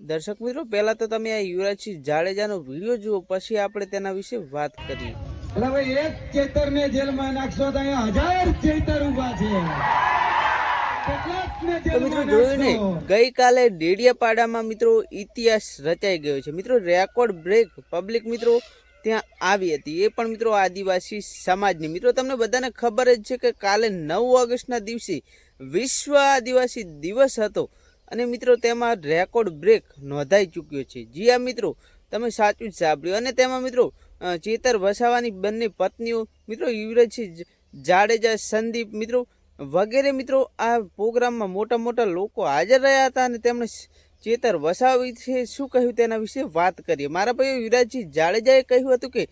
દર્શક મિત્રો પહેલા તો તમે આ યુવરાજસિંહ જાડેજાનો વીડિયો જુઓ પછી આપણે તેના વિશે વાત કરીએ. એટલે ભાઈ એક ચેતર ને જેલમાં નાખશો તો અહીંયા હજાર ચેતર ઊભા છે. મિત્રો જોયું ને ગઈકાલે ડેડિયાપાડામાં મિત્રો ઇતિહાસ રચાઈ ગયો છે. મિત્રો રેકોર્ડ બ્રેક પબ્લિક મિત્રો ત્યાં આવી હતી. એ પણ મિત્રો આદિવાસી સમાજની. મિત્રો તમને બધાને ખબર જ છે કે કાલે નવ ઓગસ્ટના દિવસે વિશ્વ આદિવાસી દિવસ હતો. અને મિત્રો, તેમાં રેકોર્ડ બ્રેક નોંધાઈ ચૂક્યો છે. જી આ મિત્રો, તમે સાચું જ સાંભળ્યું. અને તેમાં મિત્રો ચેતર વસાવાની બંને પત્નીઓ, મિત્રો યુવરાજસિંહ જાડેજા, સંદીપ, મિત્રો, વગેરે, મિત્રો, આ પ્રોગ્રામમાં મોટા મોટા લોકો હાજર રહ્યા હતા અને તેમણે ચેતર વસાવી વિશે શું કહ્યું તેના વિશે વાત કરીએ. મારા ભાઈ યુવરાજસિંહ જાડેજાએ કહ્યું હતું કે,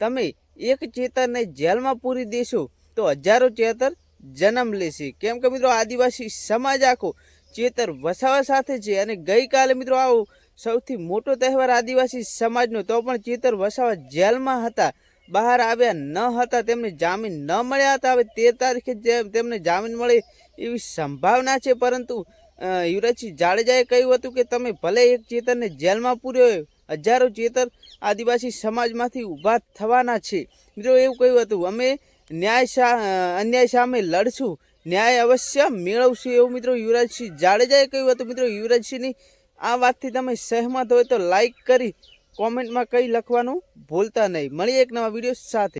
તમે એક ચેતરને જેલમાં પૂરી દેશો તો હજારો ચેતર જન્મ લેશે. કેમ કે મિત્રો, આદિવાસી સમાજ આખો ચેતર વસાવા સાથે છે. અને ગઈકાલે મિત્રો આવો સૌથી મોટો તહેવાર આદિવાસી સમાજનો, તો પણ ચેતર વસાવા જેલમાં હતા. બહાર આવ્યા ન હતા, તેમને જામીન ન મળ્યા હતા. હવે તેર તારીખે તેમને જામીન મળે એવી સંભાવના છે. પરંતુ યુવરાજસિંહ જાડેજાએ કહ્યું હતું કે તમે ભલે એક ચેતરને જેલમાં પૂર્યો હજારો ચેતર આદિવાસી સમાજમાંથી ઊભા થવાના છે. મિત્રો એવું કહ્યું હતું, અમે ન્યાય અન્યાય સામે લડશું. ન્યાય અવશ્ય મેળવશું એવું મિત્રો યુવરાજસિંહ જાડેજાએ કહ્યું હતું. મિત્રો યુવરાજસિંહની આ વાતથી તમે સહેમત હોય તો લાઈક કરી કોમેન્ટમાં કંઈ લખવાનું ભૂલતા નહીં. મળીએ એક નવા વીડિયો સાથે.